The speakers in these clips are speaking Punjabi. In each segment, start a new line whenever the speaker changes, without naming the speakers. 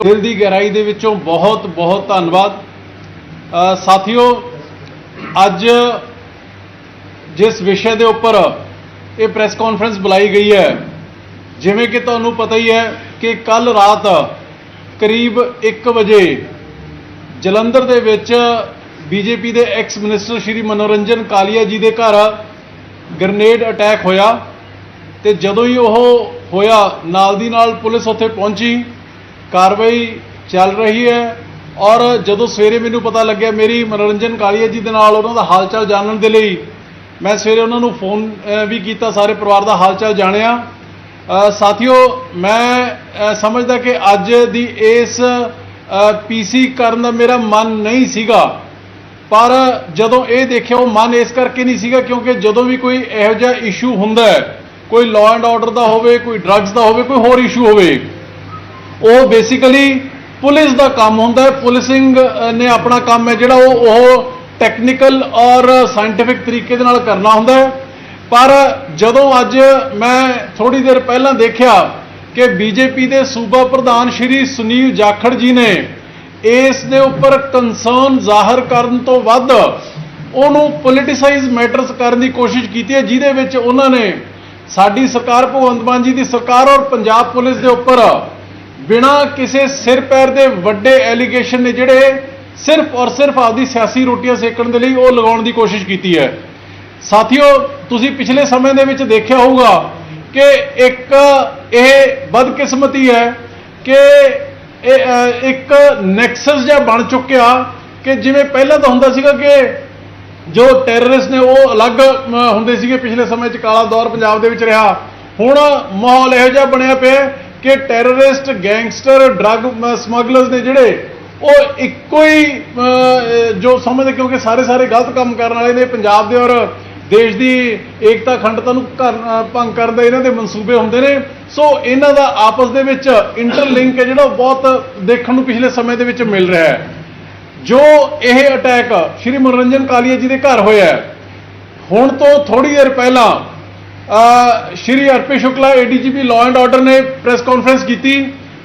ਦਿਲ ਦੀ ਗਹਿਰਾਈ ਦੇ ਵਿੱਚੋਂ ਬਹੁਤ ਬਹੁਤ ਧੰਨਵਾਦ। ਸਾਥੀਓ, ਅੱਜ ਜਿਸ ਵਿਸ਼ੇ ਦੇ ਉੱਪਰ ਇਹ ਪ੍ਰੈਸ ਕਾਨਫਰੰਸ ਬੁਲਾਈ ਗਈ ਹੈ, ਜਿਵੇਂ ਕਿ ਤੁਹਾਨੂੰ ਪਤਾ ਹੀ ਹੈ ਕਿ ਕੱਲ ਰਾਤ ਕਰੀਬ 1 ਵਜੇ ਜਲੰਧਰ ਦੇ ਵਿੱਚ ਬੀਜੇਪੀ ਦੇ ਐਕਸ ਮਿਨਿਸਟਰ ਸ਼੍ਰੀ ਮਨੋਰੰਜਨ ਕਾਲੀਆ ਜੀ ਦੇ ਘਰ ਗ੍ਰਨੇਡ ਅਟੈਕ ਹੋਇਆ ਤੇ ਜਦੋਂ ਹੀ ਉਹ ਹੋਇਆ, ਨਾਲ ਦੀ ਨਾਲ ਪੁਲਿਸ ਉੱਥੇ ਪਹੁੰਚੀ ਕਾਰਵਾਈ ਚੱਲ ਰਹੀ ਹੈ ਔਰ ਜਦੋਂ ਸਵੇਰੇ ਮੈਨੂੰ ਪਤਾ ਲੱਗਿਆ ਮੇਰੀ ਮਨੋਰੰਜਨ ਕਾਲੀਆ ਜੀ ਦੇ ਨਾਲ ਉਹਨਾਂ ਦਾ ਹਾਲ ਚਾਲ ਜਾਣਨ ਦੇ ਲਈ ਮੈਂ ਸਵੇਰੇ ਉਹਨਾਂ ਨੂੰ ਫੋਨ ਵੀ ਕੀਤਾ, ਸਾਰੇ ਪਰਿਵਾਰ ਦਾ ਹਾਲ ਚਾਲ ਜਾਣਿਆ ਸਾਥੀਓ, ਮੈਂ ਸਮਝਦਾ ਕਿ ਅੱਜ ਦੀ ਇਸ ਪੀਸੀ ਕਰਨ ਦਾ ਮੇਰਾ ਮਨ ਨਹੀਂ ਸੀਗਾ। ਪਰ ਜਦੋਂ ਇਹ ਦੇਖਿਆ, ਉਹ ਮਨ ਇਸ ਕਰਕੇ ਨਹੀਂ ਸੀਗਾ ਕਿਉਂਕਿ ਜਦੋਂ ਵੀ ਕੋਈ ਇਹੋ ਜਿਹਾ ਇਸ਼ੂ ਹੁੰਦਾ ਕੋਈ ਲਾਅ ਐਂਡ ਆਰਡਰ ਦਾ ਹੋਵੇ, ਕੋਈ ਡਰੱਗਸ ਦਾ ਹੋਵੇ, ਕੋਈ ਹੋਰ ਇਸ਼ੂ ਹੋਵੇ ਉਹ ਬੇਸਿਕਲੀ ਪੁਲਿਸ ਦਾ ਕੰਮ ਹੁੰਦਾ ਹੈ। ਪੁਲਿਸਿੰਗ ਨੇ ਆਪਣਾ ਕੰਮ ਹੈ ਜਿਹੜਾ ਉਹ ਉਹ ਟੈਕਨੀਕਲ ਔਰ ਸਾਇੰਟਿਫਿਕ ਤਰੀਕੇ ਦੇ ਨਾਲ ਕਰਨਾ ਹੁੰਦਾ ਹੈ। ਪਰ ਜਦੋਂ ਅੱਜ ਮੈਂ ਥੋੜੀ ਦੇਰ ਪਹਿਲਾਂ ਦੇਖਿਆ ਕਿ ਬੀਜੇਪੀ ਦੇ ਸੂਬਾ ਪ੍ਰਧਾਨ ਸ਼੍ਰੀ ਸੁਨੀਲ ਜਾਖੜ ਜੀ ਨੇ ਇਸ ਦੇ ਉੱਪਰ ਕੰਸਰਨ ਜ਼ਾਹਰ ਕਰਨ ਤੋਂ ਵੱਧ ਉਹਨੂੰ ਪੋਲਿਟਿਸਾਈਜ਼ ਮੈਟਰਸ ਕਰਨ ਦੀ ਕੋਸ਼ਿਸ਼ ਕੀਤੀ ਹੈ, ਜਿਹਦੇ ਵਿੱਚ ਉਹਨਾਂ ਨੇ ਸਾਡੀ ਸਰਕਾਰ ਭਗਵੰਤ ਮਾਨ ਜੀ ਦੀ ਸਰਕਾਰ ਔਰ ਪੰਜਾਬ ਪੁਲਿਸ ਦੇ ਉੱਪਰ ਬਿਨਾਂ ਕਿਸੇ ਸਿਰ ਪੈਰ ਦੇ ਵੱਡੇ ਐਲੀਗੇਸ਼ਨ ਨੇ ਜਿਹੜੇ ਸਿਰਫ ਔਰ ਸਿਰਫ ਆਪਦੀ ਸਿਆਸੀ ਰੋਟੀਆਂ ਸੇਕਣ ਦੇ ਲਈ ਉਹ ਲਗਾਉਣ ਦੀ ਕੋਸ਼ਿਸ਼ ਕੀਤੀ ਹੈ। ਸਾਥੀਓ, ਤੁਸੀਂ ਪਿਛਲੇ ਸਮੇਂ ਦੇ ਵਿੱਚ ਦੇਖਿਆ ਹੋਊਗਾ ਕਿ ਇੱਕ ਇਹ ਬਦਕਿਸਮਤੀ ਹੈ ਕਿ ਇਹ ਇੱਕ ਨੈਕਸਸ ਜਿਹਾ ਬਣ ਚੁੱਕਿਆ ਕਿ ਜਿਵੇਂ ਪਹਿਲਾਂ ਤਾਂ ਹੁੰਦਾ ਸੀਗਾ ਕਿ ਜੋ ਟੈਰਰਿਸਟ ਨੇ ਉਹ ਅਲੱਗ ਹੁੰਦੇ ਸੀਗੇ, ਪਿਛਲੇ ਸਮੇਂ 'ਚ ਕਾਲਾ ਦੌਰ ਪੰਜਾਬ ਦੇ ਵਿੱਚ ਰਿਹਾ। ਹੁਣ ਮਾਹੌਲ ਇਹੋ ਜਿਹਾ ਬਣਿਆ ਪਿਆ ਕਿ ਟੈਰਰਿਸਟ, ਗੈਂਗਸਟਰ, ਡਰੱਗ ਸਮਗਲਰਸ ਨੇ ਜਿਹੜੇ, ਉਹ ਇੱਕੋ ਹੀ ਜੋ ਸਮਝਦੇ ਕਿਉਂਕਿ ਸਾਰੇ ਸਾਰੇ ਗਲਤ ਕੰਮ ਕਰਨ ਵਾਲੇ ਨੇ ਪੰਜਾਬ ਦੇ ਔਰ ਦੇਸ਼ ਦੀ ਏਕਤਾ ਅਖੰਡਤਾ ਨੂੰ ਘਰ- ਭੰਗ ਕਰਨ ਦੇ ਇਹਨਾਂ ਦੇ ਮਨਸੂਬੇ ਹੁੰਦੇ ਨੇ। ਸੋ ਇਹਨਾਂ ਦਾ ਆਪਸ ਦੇ ਵਿੱਚ ਇੰਟਰਲਿੰਕ ਹੈ ਜਿਹੜਾ ਉਹ ਬਹੁਤ ਦੇਖਣ ਨੂੰ ਪਿਛਲੇ ਸਮੇਂ ਦੇ ਵਿੱਚ ਮਿਲ ਰਿਹਾ ਹੈ। ਜੋ ਇਹ ਅਟੈਕ ਸ਼੍ਰੀ ਮਨੋਰੰਜਨ ਕਾਲੀਆ ਜੀ ਦੇ ਘਰ ਹੋਇਆ ਹੁਣ ਤੋਂ ਥੋੜੀ ਦੇਰ ਪਹਿਲਾਂ Shri RP Shukla ADGP law and order ਨੇ ਪ੍ਰੈਸ ਕਾਨਫਰੰਸ ਕੀਤੀ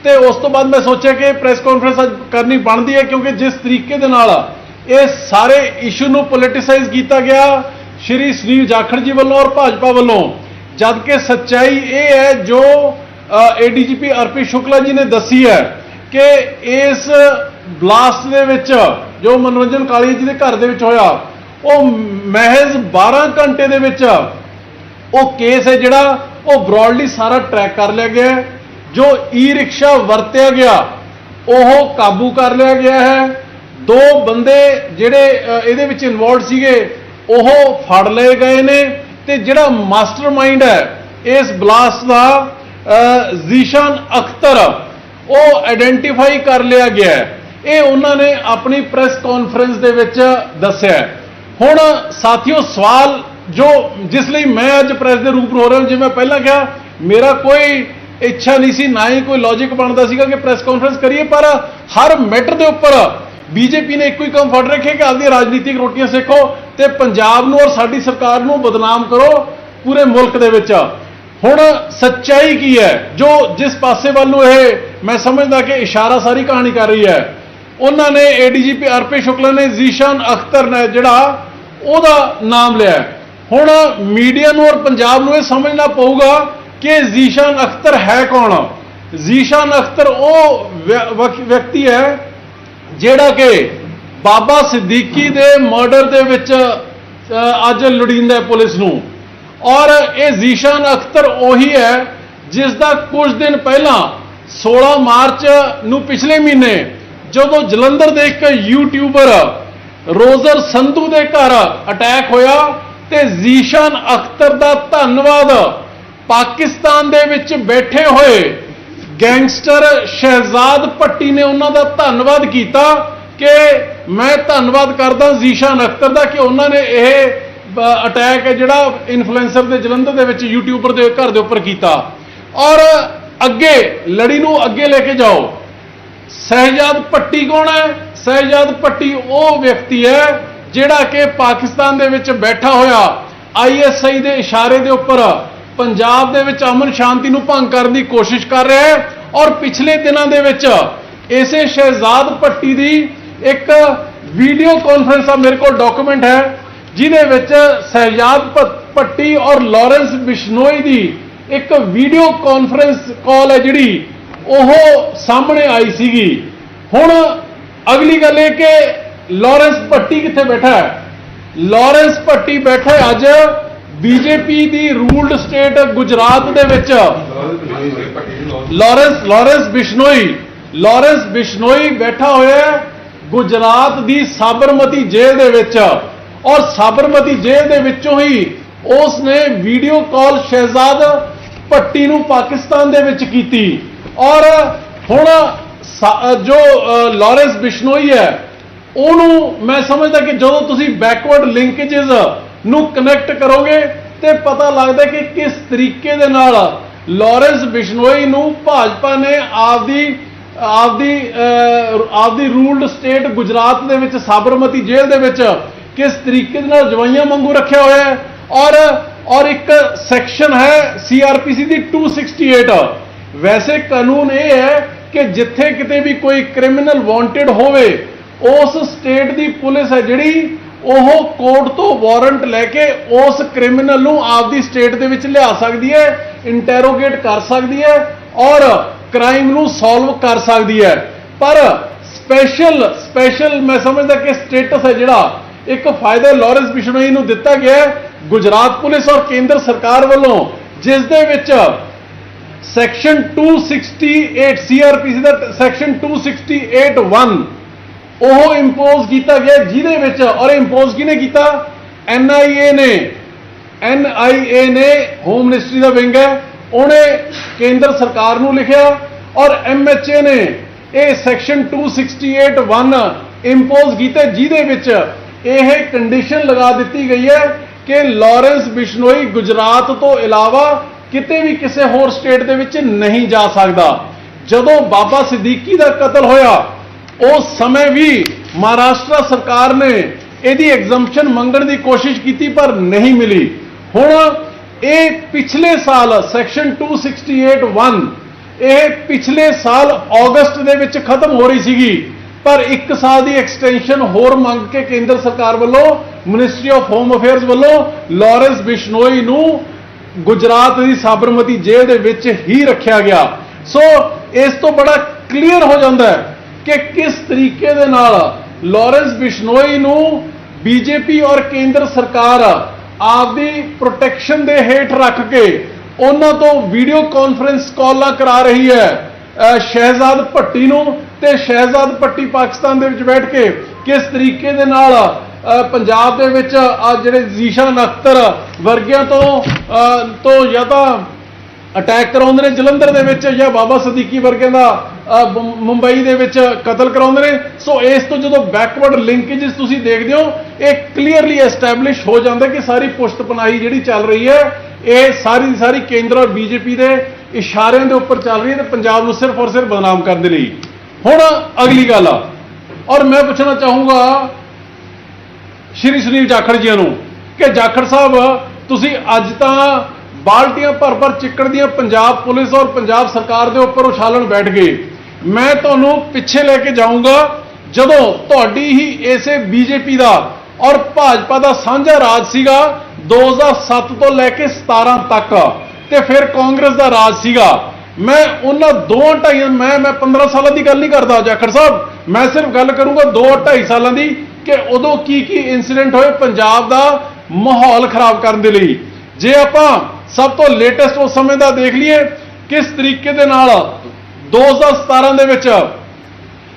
ਤੇ ਉਸ ਤੋਂ ਬਾਅਦ ਮੈਂ ਸੋਚਿਆ ਕਿ ਪ੍ਰੈਸ ਕਾਨਫਰੰਸ ਅੱਜ ਕਰਨੀ ਬਣਦੀ ਹੈ ਕਿਉਂਕਿ ਜਿਸ ਤਰੀਕੇ ਦੇ ਨਾਲ ਇਹ ਸਾਰੇ ਇਸ਼ੂ ਨੂੰ ਪੋਲਿਟਿਸਾਈਜ਼ ਕੀਤਾ ਗਿਆ ਸ਼੍ਰੀ ਸੁਨੀਲ ਜਾਖੜ ਜੀ ਵੱਲੋਂ ਔਰ ਭਾਜਪਾ ਵੱਲੋਂ। ਜਦਕਿ ਸੱਚਾਈ ਇਹ ਹੈ ਜੋ ਏਡੀਜੀਪੀ ਅਰਪੀ ਸ਼ੁਕਲਾ ਜੀ ਨੇ ਦੱਸੀ ਹੈ ਕਿ ਇਸ ਬਲਾਸਟ ਦੇ ਵਿੱਚ ਜੋ ਮਨੋਰੰਜਨ ਕਾਲੀ ਜੀ ਦੇ ਘਰ ਦੇ ਵਿੱਚ ਹੋਇਆ, ਉਹ ਮਹਿਜ਼ 12 ਘੰਟੇ ਦੇ ਵਿੱਚ ਉਹ ਕੇਸ ਹੈ ਜਿਹੜਾ ਉਹ ਬ੍ਰੌਡਲੀ ਸਾਰਾ ਟਰੈਕ ਕਰ ਲਿਆ ਗਿਆ ਹੈ। ਜੋ ਈ ਰਿਕਸ਼ਾ ਵਰਤਿਆ ਗਿਆ, ਉਹ ਕਾਬੂ ਕਰ ਲਿਆ ਗਿਆ ਹੈ। ਦੋ ਬੰਦੇ ਜਿਹੜੇ ਇਹਦੇ ਵਿੱਚ ਇਨਵੋਲਡ ਸੀਗੇ, ਉਹ ਫੜ ਲਏ ਗਏ ਨੇ ਤੇ ਜਿਹੜਾ ਮਾਸਟਰਮਾਈਂਡ ਹੈ, ਇਸ ਬਲਾਸਟ ਦਾ ਜ਼ੀਸ਼ਾਨ ਅਖਤਰ, ਉਹ ਆਇਡੈਂਟੀਫਾਈ ਕਰ ਲਿਆ ਗਿਆ ਹੈ। ਇਹ ਉਹਨਾਂ ਨੇ ਆਪਣੀ ਪ੍ਰੈਸ ਕਾਨਫਰੰਸ ਦੇ ਵਿੱਚ ਦੱਸਿਆ ਹੁਣ ਸਾਥੀਓ ਸਵਾਲ ਜੋ ਜਿਸ ਲਈ ਮੈਂ ਅੱਜ ਪ੍ਰੈਸ ਦੇ ਰੂਪ ਹੋ ਰਿਹਾ ਹਾਂ, ਜਿਵੇਂ ਮੈਂ ਪਹਿਲਾਂ ਕਿਹਾ, ਮੇਰਾ ਕੋਈ ਇੱਛਾ ਨਹੀਂ ਸੀ, ਨਾ ਹੀ ਕੋਈ ਲੌਜੀਕ ਬਣਦਾ ਸੀਗਾ ਕਿ ਪ੍ਰੈਸ ਕਾਨਫਰੰਸ ਕਰੀਏ, ਪਰ ਹਰ ਮੈਟਰ ਦੇ ਉੱਪਰ ਬੀਜੇਪੀ ਨੇ ਇੱਕੋ ਹੀ ਕੰਮ ਫੜ ਰੱਖਿਆ ਕਿ ਆਪਦੀ ਰਾਜਨੀਤਿਕ ਰੋਟੀਆਂ ਸੇਖੋ ਤੇ ਪੰਜਾਬ ਨੂੰ ਔਰ ਸਾਡੀ ਸਰਕਾਰ ਨੂੰ ਬਦਨਾਮ ਕਰੋ ਪੂਰੇ ਮੁਲਕ ਦੇ ਵਿੱਚ। ਹੁਣ ਸੱਚਾਈ ਕੀ ਹੈ? ਜੋ ਜਿਸ ਪਾਸੇ ਵੱਲ ਨੂੰ ਇਹ ਮੈਂ ਸਮਝਦਾ ਕਿ ਇਸ਼ਾਰਾ ਸਾਰੀ ਕਹਾਣੀ ਕਰ ਰਹੀ ਹੈ, ਉਹਨਾਂ ਨੇ ਏਡੀਜੀਪੀ ਅਰਪੇ ਸ਼ੁਕਲਾ ਨੇ ਜ਼ੀਸ਼ਾਨ ਅਖਤਰ ਨੇ ਜਿਹੜਾ ਉਹਦਾ ਨਾਮ ਲਿਆ ਹੁਣ ਮੀਡੀਆ ਨੂੰ ਔਰ ਪੰਜਾਬ ਨੂੰ ਇਹ ਸਮਝਣਾ ਪਊਗਾ ਕਿ ਜ਼ੀਸ਼ਾਨ ਅਖਤਰ ਹੈ ਕੌਣ? ਜ਼ੀਸ਼ਾਨ ਅਖਤਰ ਉਹ ਵਿਅਕਤੀ ਹੈ ਜਿਹੜਾ ਕਿ ਬਾਬਾ ਸਿੱਦੀਕੀ ਦੇ ਮਰਡਰ ਦੇ ਵਿੱਚ ਅੱਜ ਲੁੜੀਂਦਾ ਪੁਲਿਸ ਨੂੰ। ਔਰ ਇਹ ਜ਼ੀਸ਼ਾਨ ਅਖਤਰ ਉਹੀ ਹੈ ਜਿਸ ਦਾ ਕੁਝ ਦਿਨ ਪਹਿਲਾਂ 16 ਮਾਰਚ ਨੂੰ ਪਿਛਲੇ ਮਹੀਨੇ ਜਦੋਂ ਜਲੰਧਰ ਦੇ ਇੱਕ ਯੂਟਿਊਬਰ ਰੋਜ਼ਰ ਸੰਧੂ ਦੇ ਘਰ ਅਟੈਕ ਹੋਇਆ ਤੇ ਜ਼ੀਸ਼ਾਨ ਅਖਤਰ ਦਾ ਧੰਨਵਾਦ। ਪਾਕਿਸਤਾਨ ਦੇ ਵਿੱਚ ਬੈਠੇ ਹੋਏ ਗੈਂਗਸਟਰ ਸ਼ਹਿਜ਼ਾਦ ਪੱਟੀ ਨੇ ਉਹਨਾਂ ਦਾ ਧੰਨਵਾਦ ਕੀਤਾ ਕਿ ਮੈਂ ਧੰਨਵਾਦ ਕਰਦਾ ਜ਼ੀਸ਼ਾਨ ਅਖਤਰ ਦਾ ਕਿ ਉਹਨਾਂ ਨੇ ਇਹ ਅਟੈਕ ਹੈ ਜਿਹੜਾ ਇਨਫਲੂਐਂਸਰ ਦੇ ਜਲੰਧਰ ਦੇ ਵਿੱਚ ਯੂਟਿਊਬਰ ਦੇ ਘਰ ਦੇ ਉੱਪਰ ਕੀਤਾ। ਔਰ ਅੱਗੇ, ਲੜੀ ਨੂੰ ਅੱਗੇ ਲੈ ਕੇ ਜਾਓ। ਸਹਿਜਾਦ ਪੱਟੀ ਕੌਣ ਹੈ? ਸਹਿਜਾਦ ਪੱਟੀ ਉਹ ਵਿਅਕਤੀ ਹੈ ਜਿਹੜਾ ਕਿ ਪਾਕਿਸਤਾਨ ਦੇ ਵਿੱਚ ਬੈਠਾ ਹੋਇਆ ਆਈਐਸਆਈ ਦੇ ਇਸ਼ਾਰੇ ਦੇ ਉੱਪਰ ਪੰਜਾਬ ਦੇ ਵਿੱਚ ਅਮਨ ਸ਼ਾਂਤੀ ਨੂੰ ਭੰਗ ਕਰਨ ਦੀ ਕੋਸ਼ਿਸ਼ ਕਰ ਰਿਹਾ ਹੈ ਔਰ ਪਿਛਲੇ ਦਿਨਾਂ ਦੇ ਵਿੱਚ ਇਸੇ ਸ਼ਹਿਜ਼ਾਦ ਭੱਟੀ ਦੀ ਇੱਕ ਵੀਡੀਓ ਕਾਨਫਰੰਸ ਆ ਮੇਰੇ ਕੋਲ ਡਾਕੂਮੈਂਟ ਹੈ, ਜਿਹਦੇ ਵਿੱਚ ਸ਼ਹਿਜ਼ਾਦ ਭ- ਭੱਟੀ ਔਰ ਲਾਰੈਂਸ ਬਿਸ਼ਨੋਈ ਦੀ ਇੱਕ ਵੀਡੀਓ ਕਾਨਫਰੰਸ ਕਾਲ ਹੈ ਜਿਹੜੀ ਉਹ ਸਾਹਮਣੇ ਆਈ ਸੀਗੀ। ਹੁਣ ਅਗਲੀ ਗੱਲ ਇਹ ਕਿ ਲਾਰੈਂਸ ਭੱਟੀ ਕਿੱਥੇ ਬੈਠਾ ਹੈ? ਲਾਰੈਂਸ ਭੱਟੀ ਬੈਠਾ ਹੈ ਅੱਜ ਬੀਜੇਪੀ ਦੀ ਰੂਲਡ ਸਟੇਟ ਗੁਜਰਾਤ ਦੇ ਵਿੱਚ। Lawrence Lawrence Bishnoi Lawrence Bishnoi ਬੈਠਾ ਹੋਇਆ ਹੈ ਗੁਜਰਾਤ ਦੀ ਸਾਬਰਮਤੀ ਜੇਲ੍ਹ ਦੇ ਵਿੱਚ। ਔਰ ਸਾਬਰਮਤੀ ਜੇਲ੍ਹ ਦੇ ਵਿੱਚੋਂ ਹੀ ਉਸ ਨੇ ਵੀਡੀਓ ਕਾਲ ਸ਼ਹਿਜ਼ਾਦ ਭੱਟੀ ਨੂੰ ਪਾਕਿਸਤਾਨ ਦੇ ਵਿੱਚ ਕੀਤੀ। ਔਰ ਹੁਣ ਜੋ ਅ, ਲਾਰੈਂਸ ਬਿਸ਼ਨੋਈ ਹੈ ਉਹਨੂੰ ਮੈਂ ਸਮਝਦਾ ਕਿ ਜਦੋਂ ਤੁਸੀਂ ਬੈਕਵਰਡ ਲਿੰਕੇजेस ਨੂੰ ਕਨੈਕਟ ਕਰੋਗੇ ਤੇ ਪਤਾ ਲੱਗਦਾ ਕਿ ਕਿਸ ਤਰੀਕੇ ਦੇ ਨਾਲ ਲਾਰੈਂਸ ਬਿਸ਼ਨੋਈ ਨੂੰ ਭਾਜਪਾ ਨੇ ਆਪਦੀ ਆਪਦੀ ਆਪਦੀ ਰੂਲਡ ਸਟੇਟ ਗੁਜਰਾਤ ਦੇ ਵਿੱਚ ਸਾਬਰਮਤੀ ਜੇਲ੍ਹ ਦੇ ਵਿੱਚ ਕਿਸ ਤਰੀਕੇ ਦੇ ਨਾਲ ਜਵਾਈਆਂ ਵਾਂਗੂ ਰੱਖਿਆ ਹੋਇਆ ਹੈ। ਔਰ ਔਰ ਇੱਕ ਸੈਕਸ਼ਨ ਹੈ ਸੀਆਰਪੀਸੀ ਦੀ 268 ਵੈਸੇ ਕਾਨੂੰਨ ਇਹ ਹੈ ਕਿ ਜਿੱਥੇ ਕਿਤੇ ਵੀ ਕੋਈ ਕ੍ਰਿਮੀਨਲ ਵਾਂਟਡ ਹੋਵੇ ਉਸ ਸਟੇਟ ਦੀ ਪੁਲਿਸ ਹੈ ਜਿਹੜੀ ਉਹ ਕੋਰਟ ਤੋਂ ਵਾਰੰਟ ਲੈ ਕੇ ਉਸ ਕ੍ਰਿਮੀਨਲ ਨੂੰ ਆਪਦੀ ਸਟੇਟ ਦੇ ਵਿੱਚ ਲਿਆ ਸਕਦੀ ਹੈ ਇੰਟਰੋਗੇਟ ਕਰ ਸਕਦੀ ਹੈ ਔਰ ਕ੍ਰਾਈਮ ਨੂੰ ਸੋਲਵ ਕਰ ਸਕਦੀ ਹੈ। ਪਰ ਸਪੈਸ਼ਲ ਸਪੈਸ਼ਲ ਮੈਂ ਸਮਝਦਾ ਕਿ ਸਟੇਟਸ ਹੈ ਜਿਹੜਾ, ਇੱਕ ਫਾਇਦਾ ਲਾਰੈਂਸ ਬਿਸ਼ਨੋਈ ਨੂੰ ਦਿੱਤਾ ਗਿਆ ਗੁਜਰਾਤ ਪੁਲਿਸ ਔਰ ਕੇਂਦਰ ਸਰਕਾਰ ਵੱਲੋਂ, ਜਿਸ ਦੇ ਵਿੱਚ ਸੈਕਸ਼ਨ 268 ਸੀਆਰਪੀਸੀ ਦਾ ਸੈਕਸ਼ਨ 268.1 ਉਹ ਇੰਪੋਜ਼ ਕੀਤਾ ਗਿਆ ਜਿਹਦੇ ਵਿੱਚ, ਔਰ ਇੰਪੋਜ਼ ਕਿਹਨੇ ਕੀਤਾ? ਐਨਆਈਏ ਨੇ। ਐਨਆਈਏ ਨੇ ਹੋਮ ਮਿਨਿਸਟਰੀ ਦਾ ਵਿੰਗ ਹੈ। ਉਹਨੇ ਕੇਂਦਰ ਸਰਕਾਰ ਨੂੰ ਲਿਖਿਆ ਔਰ ਐਮਐਚਏ ਨੇ ਇਹ ਸੈਕਸ਼ਨ 268.1 ਇੰਪੋਜ਼ ਕੀਤਾ, ਜਿਹਦੇ ਵਿੱਚ ਇਹ ਕੰਡੀਸ਼ਨ ਲਗਾ ਦਿੱਤੀ ਗਈ ਹੈ ਕਿ ਲਾਰੈਂਸ ਬਿਸ਼ਨੋਈ ਗੁਜਰਾਤ ਤੋਂ ਇਲਾਵਾ ਕਿਤੇ ਵੀ ਕਿਸੇ ਹੋਰ ਸਟੇਟ ਦੇ ਵਿੱਚ ਨਹੀਂ ਜਾ ਸਕਦਾ। ਜਦੋਂ ਬਾਬਾ ਸਿੱਦੀਕੀ ਦਾ ਕਤਲ ਹੋਇਆ ਉਸ ਸਮੇਂ ਵੀ ਮਹਾਰਾਸ਼ਟਰ ਸਰਕਾਰ ਨੇ ਇਹਦੀ ਐਗਜ਼ੰਪਸ਼ਨ ਮੰਗਣ ਦੀ ਕੋਸ਼ਿਸ਼ ਕੀਤੀ, ਪਰ ਨਹੀਂ ਮਿਲੀ। ਹੁਣ ਇਹ ਪਿਛਲੇ ਸਾਲ ਸੈਕਸ਼ਨ 268.1 ਇਹ ਪਿਛਲੇ ਸਾਲ ਅਗਸਤ ਦੇ ਵਿੱਚ ਖਤਮ ਹੋ ਰਹੀ ਸੀਗੀ। ਪਰ ਇੱਕ ਸਾਲ ਦੀ ਐਕਸਟੈਂਸ਼ਨ ਹੋਰ ਮੰਗ ਕੇ ਕੇਂਦਰ ਸਰਕਾਰ ਵੱਲੋਂ ਮਿਨਿਸਟਰੀ ਆਫ ਹੋਮ ਅਫੇਅਰਸ ਵੱਲੋਂ ਲਾਰੈਂਸ ਬਿਸ਼ਨੋਈ ਨੂੰ ਗੁਜਰਾਤ ਦੀ ਸਾਬਰਮਤੀ ਜੇਲ੍ਹ ਦੇ ਵਿੱਚ ਹੀ ਰੱਖਿਆ ਗਿਆ। ਸੋ ਇਸ ਤੋਂ ਬੜਾ ਕਲੀਅਰ ਹੋ ਜਾਂਦਾ ਹੈ ਕਿ ਕਿਸ ਤਰੀਕੇ ਦੇ ਨਾਲ ਲਾਰੈਂਸ ਬਿਸ਼ਨੋਈ ਨੂੰ ਬੀਜੇਪੀ ਔਰ ਕੇਂਦਰ ਸਰਕਾਰ ਆਪਦੀ ਪ੍ਰੋਟੈਕਸ਼ਨ ਦੇ ਹੇਠ ਰੱਖ ਕੇ ਉਹਨਾਂ ਤੋਂ ਵੀਡੀਓ ਕਾਨਫਰੰਸ ਕਾਲਾਂ ਕਰਾ ਰਹੀ ਹੈ ਸ਼ਹਿਜ਼ਾਦ ਭੱਟੀ ਨੂੰ ਤੇ ਸ਼ਹਿਜ਼ਾਦ ਭੱਟੀ ਪਾਕਿਸਤਾਨ ਦੇ ਵਿੱਚ ਬੈਠ ਕੇ ਕਿਸ ਤਰੀਕੇ ਦੇ ਨਾਲ ਪੰਜਾਬ ਦੇ ਵਿੱਚ ਆ ਜਿਹੜੇ ਜ਼ੀਸ਼ਾ ਨਖਤਰ ਵਰਗਿਆਂ ਤੋਂ ਤੋਂ ਜਾਂ ਤਾਂ ਅਟੈਕ ਕਰਾਉਂਦੇ ਨੇ, ਜਲੰਧਰ ਦੇ ਵਿੱਚ ਜਾਂ ਬਾਬਾ ਸਦੀਕੀ ਵਰਗਿਆਂ ਦਾ ਮੁੰਬਈ ਦੇ ਵਿੱਚ ਕਤਲ ਕਰਾਉਂਦੇ ਨੇ। ਸੋ ਇਸ ਤੋਂ ਜਦੋਂ ਬੈਕਵਰਡ ਲਿੰਕੇजेस ਤੁਸੀਂ ਦੇਖਦੇ ਹੋ, ਇਹ ਕਲੀਅਰਲੀ ਐਸਟੈਬਲਿਸ਼ ਹੋ ਜਾਂਦਾ ਕਿ ਸਾਰੀ ਪੁਸ਼ਤਪਨਾਹੀ ਜਿਹੜੀ ਚੱਲ ਰਹੀ ਹੈ, ਇਹ ਸਾਰੀ ਦੀ ਸਾਰੀ ਕੇਂਦਰ ਔਰ ਬੀਜੇਪੀ ਦੇ ਇਸ਼ਾਰਿਆਂ ਦੇ ਉੱਪਰ ਚੱਲ ਰਹੀ ਹੈ ਤੇ ਪੰਜਾਬ ਨੂੰ ਸਿਰਫ ਔਰ ਸਿਰਫ ਬਦਨਾਮ ਕਰਨ ਦੇ ਲਈ। ਹੁਣ ਅਗਲੀ ਗੱਲ ਆ, ਔਰ ਮੈਂ ਪੁੱਛਣਾ ਚਾਹੂੰਗਾ ਸ਼੍ਰੀ ਸੁਨੀਲ ਜਾਖੜ ਜੀ ਨੂੰ ਕਿ ਜਾਖੜ ਸਾਹਿਬ, ਤੁਸੀਂ ਅੱਜ ਤਾਂ ਬਾਲਟੀਆਂ ਭਰ ਭਰ ਚਿੱਕੜ ਦੀਆਂ ਪੰਜਾਬ ਪੁਲਿਸ ਔਰ ਪੰਜਾਬ ਸਰਕਾਰ ਦੇ ਉੱਪਰ ਉਛਾਲਣ ਬੈਠ ਗਏ। ਮੈਂ ਤੁਹਾਨੂੰ ਪਿੱਛੇ ਲੈ ਕੇ ਜਾਊਂਗਾ, ਜਦੋਂ ਤੁਹਾਡੀ ਹੀ ਇਸੇ ਬੀਜੇਪੀ ਦਾ ਔਰ ਭਾਜਪਾ ਦਾ ਸਾਂਝਾ ਰਾਜ ਸੀਗਾ 2007 ਤੋਂ ਲੈ ਕੇ 17 ਤੱਕ, ਤੇ ਫਿਰ ਕਾਂਗਰਸ ਦਾ ਰਾਜ ਸੀਗਾ। ਮੈਂ ਉਹਨਾਂ ਦੋ ਢਾਈ ਮੈਂ ਮੈਂ 15 ਸਾਲਾਂ ਦੀ ਗੱਲ ਨਹੀਂ ਕਰਦਾ, ਜਾਖੜ ਸਾਹਿਬ, ਮੈਂ ਸਿਰਫ ਗੱਲ ਕਰੂੰਗਾ ਦੋ ਢਾਈ ਸਾਲਾਂ ਦੀ ਕਿ ਉਦੋਂ ਕੀ ਕੀ ਇਨਸੀਡੈਂਟ ਹੋਏ ਪੰਜਾਬ ਦਾ ਮਾਹੌਲ ਖਰਾਬ ਕਰਨ ਦੇ ਲਈ। ਜੇ ਆਪਾਂ ਸਭ ਤੋਂ ਲੇਟੈਸਟ ਉਸ ਸਮੇਂ ਦਾ ਦੇਖ ਲਈਏ, ਕਿਸ ਤਰੀਕੇ ਦੇ ਨਾਲ 2017 ਦੇ ਵਿੱਚ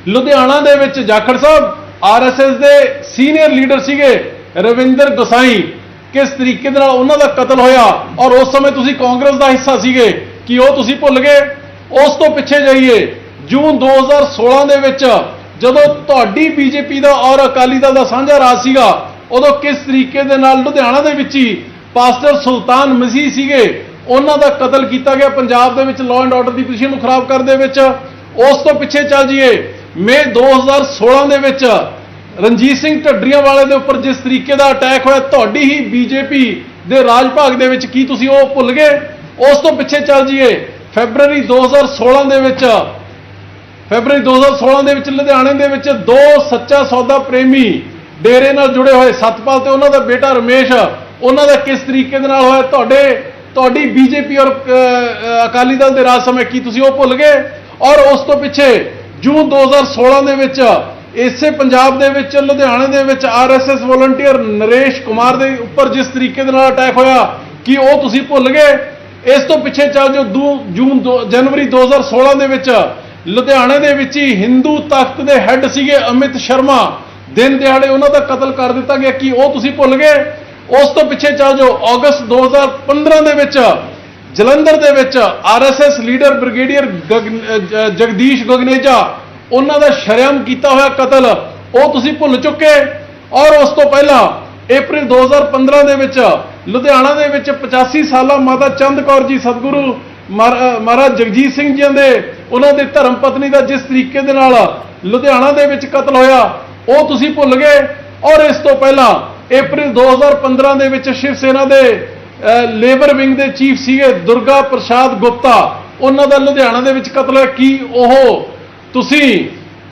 ਲੁਧਿਆਣਾ ਦੇ ਵਿੱਚ ਜਾਖੜ ਸਾਹਿਬ ਆਰਐਸਐਸ ਦੇ ਸੀਨੀਅਰ ਲੀਡਰ ਸੀਗੇ, ਰਵਿੰਦਰ ਗਸਾਈ। ਕਿਸ ਤਰੀਕੇ ਦੇ ਨਾਲ ਉਹਨਾਂ ਦਾ ਕਤਲ ਹੋਇਆ ਔਰ ਉਸ ਸਮੇਂ ਤੁਸੀਂ ਕਾਂਗਰਸ ਦਾ ਹਿੱਸਾ ਸੀਗੇ, ਕਿ ਉਹ ਤੁਸੀਂ ਭੁੱਲ ਗਏ? ਉਸ ਤੋਂ ਪਿੱਛੇ ਜਾਈਏ, ਜੂਨ 2016 ਦੇ ਵਿੱਚ ਜਦੋਂ ਤੁਹਾਡੀ ਬੀਜੇਪੀ ਦਾ ਔਰ ਅਕਾਲੀ ਦਲ ਦਾ ਸਾਂਝਾ ਰਾਜ ਸੀਗਾ, ਉਦੋਂ ਕਿਸ ਤਰੀਕੇ ਦੇ ਨਾਲ ਲੁਧਿਆਣਾ ਦੇ ਵਿੱਚ ਹੀ ਪਾਸਟਰ ਸੁਲਤਾਨ ਮਸੀਹ ਸੀਗੇ ਉਹਨਾਂ ਦਾ ਕਤਲ ਕੀਤਾ ਗਿਆ। ਪੰਜਾਬ ਦੇ ਵਿੱਚ ਲਾਅ ਐਂਡ ਆਰਡਰ ਦੀ ਪੋਜੀਸ਼ਨ ਨੂੰ ਖਰਾਬ ਕਰਨ ਦੇ ਵਿੱਚ ਉਸ ਤੋਂ ਪਿੱਛੇ ਚੱਲ ਜਾਈਏ। ਮਈ 2016 ਦੇ ਵਿੱਚ ਰਣਜੀਤ ਸਿੰਘ ਢੱਡਰੀਆਂ ਵਾਲੇ ਦੇ ਉੱਪਰ ਜਿਸ ਤਰੀਕੇ ਦਾ ਅਟੈਕ ਹੋਇਆ, ਤੁਹਾਡੀ ਹੀ ਬੀਜੇਪੀ ਦੇ ਰਾਜ ਭਾਗ ਦੇ ਵਿੱਚ ਕੀ ਤੁਸੀਂ ਉਹ ਭੁੱਲ ਗਏ? ਉਸ ਤੋਂ ਪਿੱਛੇ ਚੱਲ ਜਾਈਏ। ਫੈਬਰੂਅਰੀ 2016 ਦੇ ਵਿੱਚ ਫੈਬਰਵਰੀ 2016 ਦੇ ਵਿੱਚ ਲੁਧਿਆਣੇ ਦੇ ਵਿੱਚ ਦੋ ਸੱਚਾ ਸੌਦਾ ਪ੍ਰੇਮੀ ਡੇਰੇ ਨਾਲ ਜੁੜੇ ਹੋਏ ਸਤਪਾਲ ਤੇ ਉਹਨਾਂ ਦਾ ਬੇਟਾ ਰਮੇਸ਼, ਉਹਨਾਂ ਦਾ ਕਿਸ ਤਰੀਕੇ ਦੇ ਨਾਲ ਹੋਇਆ? ਤੁਹਾਡੇ ਤੁਹਾਡੀ ਬੀਜੇਪੀ ਔਰ ਅ, ਅ, ਅਕਾਲੀ ਦਲ ਦੇ ਰਾਜ ਸਮੇਂ ਕੀ ਤੁਸੀਂ ਉਹ ਭੁੱਲ ਗਏ? ਔਰ ਉਸ ਤੋਂ ਪਿੱਛੇ ਜੂਨ 2016 ਦੇ ਵਿੱਚ ਇਸੇ ਪੰਜਾਬ ਦੇ ਵਿੱਚ ਲੁਧਿਆਣੇ ਦੇ ਵਿੱਚ ਆਰਐਸਐਸ ਵੋਲੰਟੀਅਰ ਨਰੇਸ਼ ਕੁਮਾਰ ਦੇ ਉੱਪਰ ਜਿਸ ਤਰੀਕੇ ਦੇ ਨਾਲ ਅਟੈਕ ਹੋਇਆ ਕੀ ਉਹ ਤੁਸੀਂ ਭੁੱਲ ਗਏ? ਇਸ ਤੋਂ ਪਿੱਛੇ ਚੱਲ ਜੋ ਦੂ- ਜੂਨ ਦੋ- ਜਨਵਰੀ 2016 ਦੇ ਵਿੱਚ ਲੁਧਿਆਣੇ ਦੇ ਵਿੱਚ ਹੀ ਹਿੰਦੂ ਤਖਤ ਦੇ ਹੈੱਡ ਸੀਗੇ ਅਮਿਤ ਸ਼ਰਮਾ। ਦਿਨ ਦਿਹਾੜੇ ਉਹਨਾਂ ਦਾ ਕਤਲ ਕਰ ਦਿੱਤਾ ਗਿਆ ਕੀ ਉਹ ਤੁਸੀਂ ਭੁੱਲ ਗਏ? ਉਸ ਤੋਂ ਪਿੱਛੇ ਚੱਲ ਜੋ ਅਗਸਤ 2015 ਦੇ ਵਿੱਚ ਜਲੰਧਰ ਦੇ ਵਿੱਚ RSS leader brigadier Gagan- Jagdish Gagneja, ਉਹਨਾਂ ਦਾ ਸ਼ਰਮ ਕੀਤਾ ਹੋਇਆ ਕਤਲ, ਉਹ ਤੁਸੀਂ ਭੁੱਲ ਚੁੱਕੇ। ਔਰ ਉਸ ਤੋਂ ਪਹਿਲਾਂ ਅਪ੍ਰੈਲ 2015 ਦੇ ਵਿੱਚ ਲੁਧਿਆਣਾ ਦੇ ਵਿੱਚ 85 ਸਾਲਾ ਮਾਤਾ ਚੰਦ ਕੌਰ ਜੀ ਸਤਿਗੁਰੂ ਮਹਾਰਾ- ਮਹਾਰਾਜ ਜਗਜੀਤ ਸਿੰਘ ਜੀ ਦੇ, ਉਹਨਾਂ ਦੇ ਧਰਮ ਪਤਨੀ ਦਾ ਜਿਸ ਤਰੀਕੇ ਦੇ ਨਾਲ ਲੁਧਿਆਣਾ ਦੇ ਵਿੱਚ ਕਤਲ ਹੋਇਆ, ਉਹ ਤੁਸੀਂ ਭੁੱਲ ਗਏ। ਔਰ ਇਸ ਤੋਂ ਪਹਿਲਾਂ ਅਪ੍ਰੈਲ 2015 ਦੇ ਵਿੱਚ ਸ਼ਿਵ ਸੈਨਾ ਦੇ ਲੇਬਰ ਵਿੰਗ ਦੇ ਚੀਫ ਸੀਗੇ ਦੁਰਗਾ ਪ੍ਰਸਾਦ ਗੁਪਤਾ। ਉਹਨਾਂ ਦਾ ਲੁਧਿਆਣਾ ਦੇ ਵਿੱਚ ਕਤਲ ਹੈ ਕੀ ਉਹ ਤੁਸੀਂ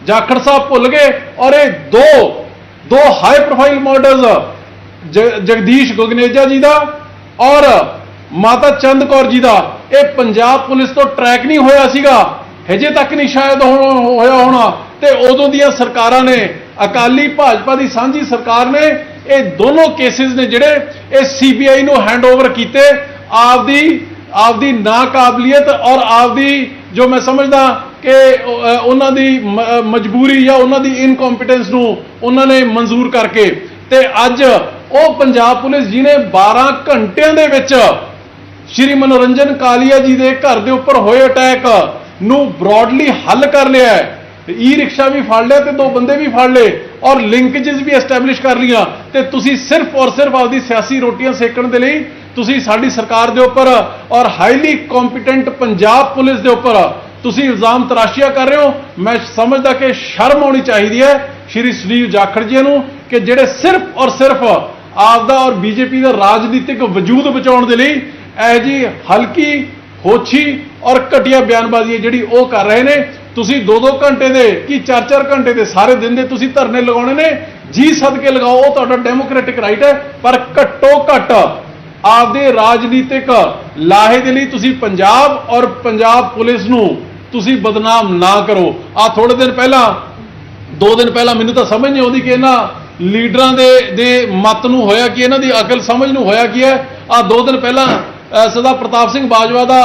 ਜਾਖੜ ਸਾਹਿਬ ਭੁੱਲ ਗਏ? ਔਰ ਇਹ ਦੋ ਦੋ high profile murders Jagdish Gagneja ji ਦਾ ਔਰ ਮਾਤਾ ਚੰਦ ਕੌਰ ਜੀ ਦਾ। ਇਹ ਪੰਜਾਬ ਪੁਲਿਸ ਤੋਂ ਟਰੈਕ ਨਹੀਂ ਹੋਇਆ ਸੀਗਾ। ਹਜੇ ਤੱਕ ਨਹੀਂ ਸ਼ਾਇਦ ਹੋਇਆ ਹੋਣਾ। ਤੇ ਉਦੋਂ ਦੀਆਂ ਸਰਕਾਰਾਂ ਨੇ, ਅਕਾਲੀ ਭਾਜਪਾ ਦੀ ਸਾਂਝੀ ਸਰਕਾਰ ਨੇ ਇਹ ਦੋਨੋਂ ਕੇਸਿਸ ਨੇ ਜਿਹੜੇ ਇਹ ਸੀਬੀਆਈ ਨੂੰ ਹੈਂਡਓਵਰ ਕੀਤੇ ਆਪਦੀ ਆਪਦੀ ਨਾਕਾਬਲੀਅਤ ਔਰ ਆਪਦੀ ਜੋ ਮੈਂ ਸਮਝਦਾ ਕਿ ਉਹਨਾਂ ਦੀ ਮਜਬੂਰੀ ਜਾਂ ਉਹਨਾਂ ਦੀ ਇਨਕੰਪੀਟੈਂਸ ਨੂੰ ਉਹਨਾਂ ਨੇ ਮਨਜ਼ੂਰ ਕਰਕੇ ਤੇ ਅੱਜ ਉਹ ਪੰਜਾਬ ਪੁਲਿਸ ਜਿਹਨੇ 12 ਘੰਟਿਆਂ ਦੇ ਵਿੱਚ ਸ਼੍ਰੀ ਮਨੋਰੰਜਨ ਕਾਲੀਆ ਜੀ ਦੇ ਘਰ ਦੇ ਉੱਪਰ ਹੋਏ ਅਟੈਕ ਨੂੰ ਬ੍ਰੌਡਲੀ ਹੱਲ ਕਰ ਲਿਆ ਹੈ। ਈ ਰਿਕਸ਼ਾ ਵੀ ਫੜ ਲਿਆ ਤੇ ਦੋ ਬੰਦੇ ਵੀ ਫੜ ਲਏ ਔਰ ਲਿੰਕੇजेस ਵੀ ਐਸਟੈਬਲਿਸ਼ ਕਰ ਲੀਆਂ ਤੇ ਤੁਸੀਂ ਸਿਰਫ ਔਰ ਸਿਰਫ ਆਪਦੀ ਸਿਆਸੀ ਰੋਟੀਆਂ ਸੇਕਣ ਦੇ ਲਈ ਤੁਸੀਂ ਸਾਡੀ ਸਰਕਾਰ ਦੇ ਉੱਪਰ ਔਰ ਹਾਈਲੀ ਕੰਪੀਟੈਂਟ ਪੰਜਾਬ ਪੁਲਿਸ ਦੇ ਉੱਪਰ ਤੁਸੀਂ ਇਲਜ਼ਾਮ ਤਰਾਸ਼ੀਆ ਕਰ ਰਹੇ ਹੋ। ਮੈਂ ਸਮਝਦਾ ਕਿ ਸ਼ਰਮ ਆਉਣੀ ਚਾਹੀਦੀ ਹੈ ਸ਼੍ਰੀ ਸੁਨੀਲ ਜਾਖੜ ਜੀ ਨੂੰ ਕਿ ਜਿਹੜੇ ਸਿਰਫ ਔਰ ਸਿਰਫ ਆਪਦਾ ਔਰ ਬੀਜੇਪੀ ਦਾ ਰਾਜਨੀਤਿਕ ਵਜੂਦ ਬਚਾਉਣ ਦੇ ਲਈ ਇਹ ਜੀ ਹਲਕੀ, ਹੋਛੀ ਔਰ ਘਟੀਆ ਬਿਆਨਬਾਜ਼ੀ ਹੈ ਜਿਹੜੀ ਉਹ ਕਰ ਰਹੇ ਨੇ। ਤੁਸੀਂ 2-2 ਘੰਟੇ ਦੇ ਕੀ 4-4 ਘੰਟੇ ਦੇ ਸਾਰੇ ਦਿਨ ਦੇ ਤੁਸੀਂ ਧਰਨੇ ਲਗਾਉਣੇ ਨੇ? ਜੀ ਸਦਕੇ ਲਗਾਓ ਉਹ ਤੁਹਾਡਾ ਡੈਮੋਕ੍ਰੈਟਿਕ ਰਾਈਟ ਹੈ ਪਰ ਘੱਟੋ ਘੱਟ ਆਪਦੇ ਰਾਜਨੀਤਿਕ ਲਾਹੇ ਦੇ ਲਈ ਤੁਸੀਂ ਪੰਜਾਬ ਔਰ ਪੰਜਾਬ ਪੁਲਿਸ ਨੂੰ ਤੁਸੀਂ ਬਦਨਾਮ ਨਾ ਕਰੋ। ਆ ਥੋੜੇ ਦਿਨ ਪਹਿਲਾਂ ਦੋ ਦਿਨ ਪਹਿਲਾਂ ਮੈਨੂੰ ਤਾਂ ਸਮਝ ਨਹੀਂ ਆਉਂਦੀ ਕਿ ਇਹਨਾਂ ਲੀਡਰਾਂ ਦੇ ਦੇ ਮਤ ਨੂੰ ਹੋਇਆ ਕਿ ਇਹਨਾਂ ਦੀ ਅਕਲ ਸਮਝ ਨੂੰ ਹੋਇਆ ਕੀ ਹੈ। ਆ ਦੋ ਦਿਨ ਪਹਿਲਾਂ ਅ, ਸਰਦਾਰ ਪ੍ਰਤਾਪ ਸਿੰਘ ਬਾਜਵਾ ਦਾ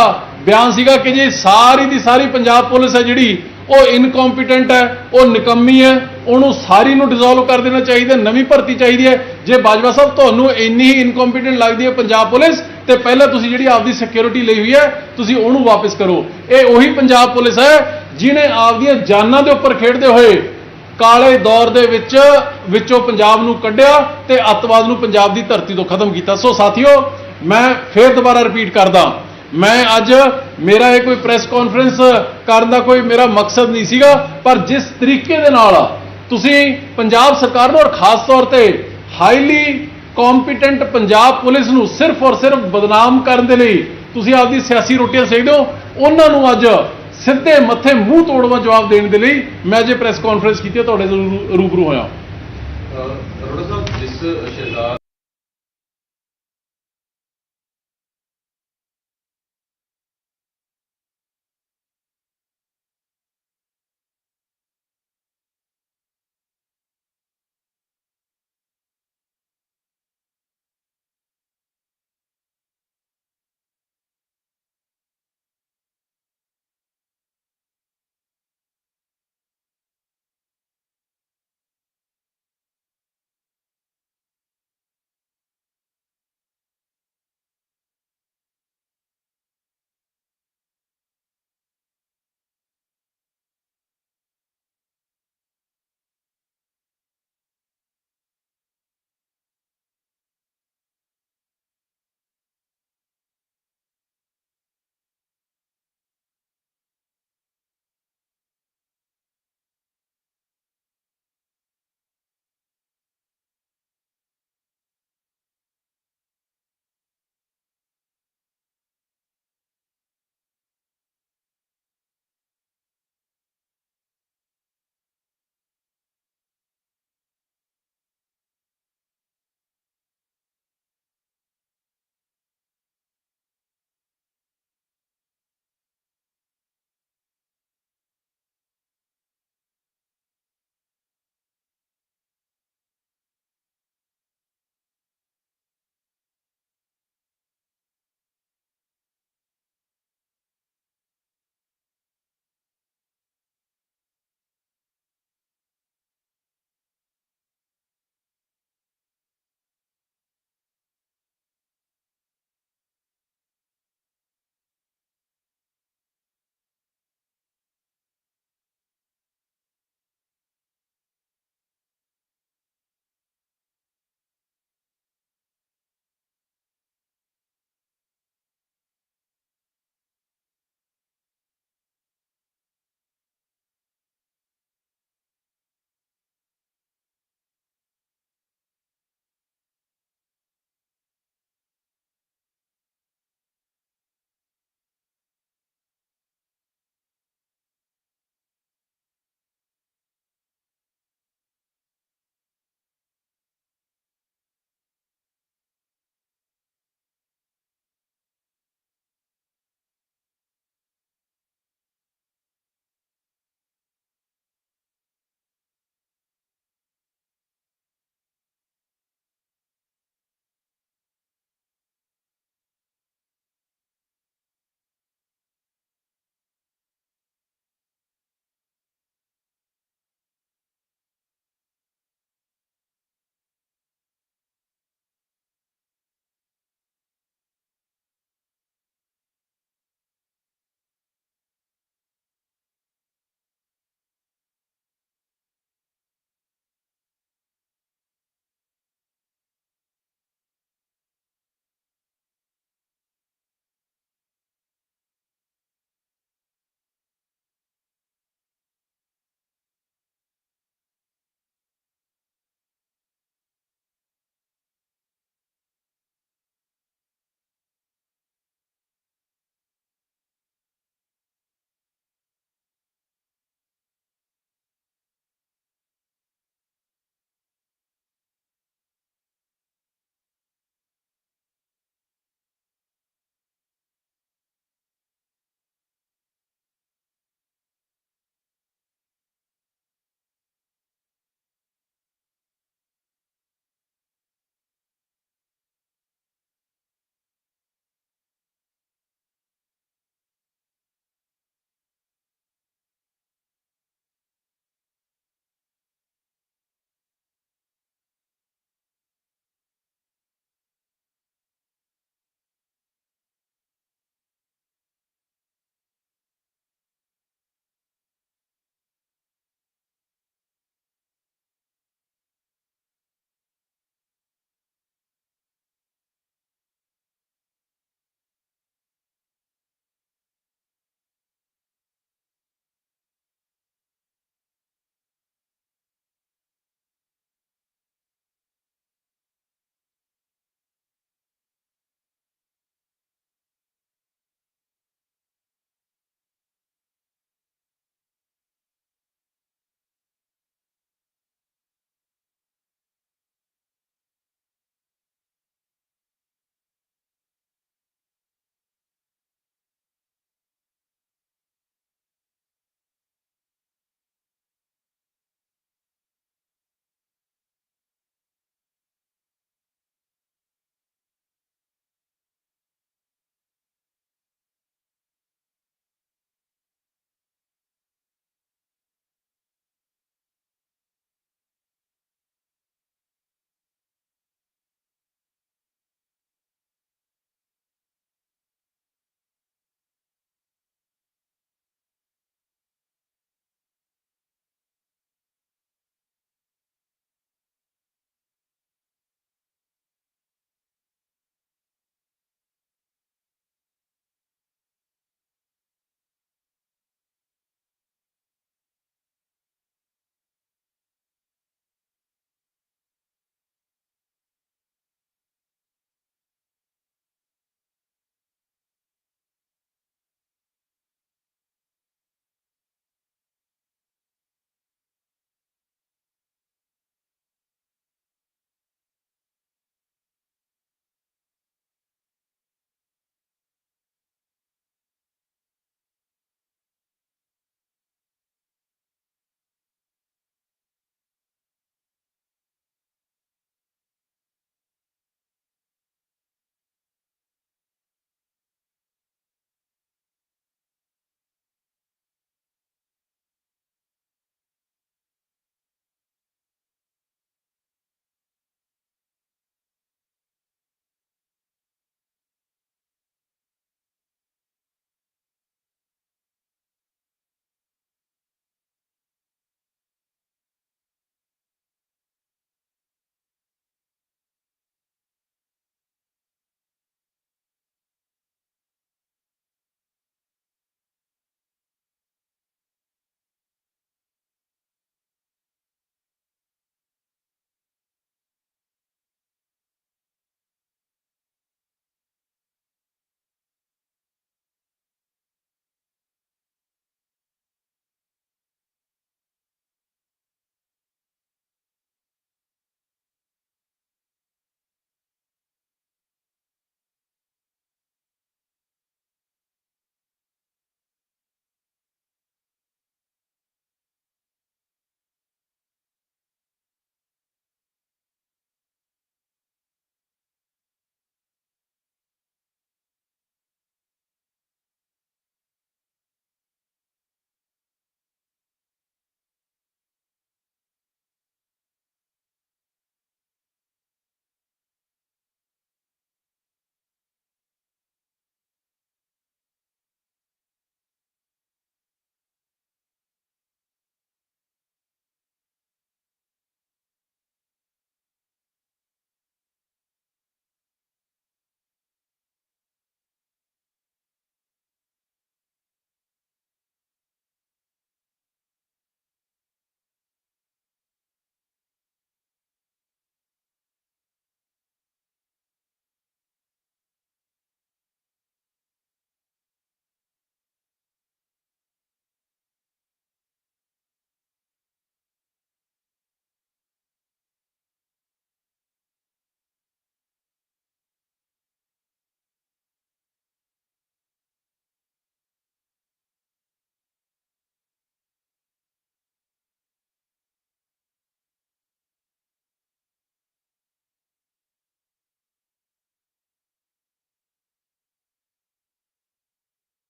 ਬਿਆਨ ਸੀਗਾ ਕਿ ਜੀ ਸਾਰੀ ਦੀ ਸਾਰੀ ਪੰਜਾਬ ਪੁਲਿਸ ਹੈ ਜਿਹੜੀ, ਉਹ ਇਨਕੰਪੀਟੈਂਟ ਹੈ, ਉਹ ਨਿਕੰਮੀ ਹੈ, ਉਹਨੂੰ ਸਾਰੀ ਨੂੰ ਡਿਸੋਲਵ ਕਰ ਦੇਣਾ ਚਾਹੀਦਾ, ਨਵੀਂ ਭਰਤੀ ਚਾਹੀਦੀ ਹੈ। ਜੇ ਬਾਜਵਾ ਸਾਹਿਬ ਤੁਹਾਨੂੰ ਇੰਨੀ ਹੀ ਇਨਕੰਪੀਟੈਂਟ ਲੱਗਦੀ ਹੈ ਪੰਜਾਬ ਪੁਲਿਸ, ਤੇ ਪਹਿਲਾਂ ਤੁਸੀਂ ਜਿਹੜੀ ਆਪਦੀ ਸਿਕਿਉਰਿਟੀ ਲਈ ਹੋਈ ਹੈ, ਤੁਸੀਂ ਉਹਨੂੰ ਵਾਪਸ ਕਰੋ। ਇਹ ਉਹੀ ਪੰਜਾਬ ਪੁਲਿਸ ਹੈ, ਜਿਹਨੇ ਆਪਦੀਆਂ ਜਾਨਾਂ ਦੇ ਉੱਪਰ ਖੇਡਦੇ ਹੋਏ ਕਾਲੇ ਦੌਰ ਦੇ ਵਿੱਚ ਵਿੱਚੋਂ ਪੰਜਾਬ ਨੂੰ ਕੱਢਿਆ ਤੇ ਅੱਤਵਾਦ ਨੂੰ ਪੰਜਾਬ ਦੀ ਧਰਤੀ ਤੋਂ ਖਤਮ ਕੀਤਾ। ਸੋ ਸਾਥੀਓ, ਮੈਂ ਫੇਰ ਦੁਬਾਰਾ ਰਿਪੀਟ ਕਰਦਾ ਮੈਂ ਅੱਜ ਮੇਰਾ ਇਹ ਕੋਈ ਪ੍ਰੈਸ ਕਾਨਫਰੰਸ ਕਰਨ ਦਾ ਕੋਈ ਮੇਰਾ ਮਕਸਦ ਨਹੀਂ ਸੀਗਾ, ਪਰ ਜਿਸ ਤਰੀਕੇ ਦੇ ਨਾਲ ਤੁਸੀਂ ਪੰਜਾਬ ਸਰਕਾਰ ਨੂੰ ਔਰ ਖਾਸ ਤੌਰ ਤੇ ਹਾਈਲੀ ਕੰਪੀਟੈਂਟ ਪੰਜਾਬ ਪੁਲਿਸ ਨੂੰ ਸਿਰਫ ਔਰ ਸਿਰਫ ਬਦਨਾਮ ਕਰਨ ਦੇ ਲਈ ਤੁਸੀਂ ਆਪਦੀ ਸਿਆਸੀ ਰੋਟੀਆਂ ਸੇਕਦੇ ਹੋ, ਉਹਨਾਂ ਨੂੰ ਅੱਜ ਸਿੱਧੇ ਮੱਥੇ ਮੂੰਹ ਤੋੜਵਾ ਜਵਾਬ ਦੇਣ ਦੇ ਲਈ ਮੈਂ ਜੇ ਪ੍ਰੈਸ ਕਾਨਫਰੰਸ ਕੀਤੀ ਹੈ, ਤੁਹਾਡੇ ਰੂ- ਰੂਬਰੂ ਹੋਇਆ।
ਅਰੋੜਾ ਸਾਹਿਬ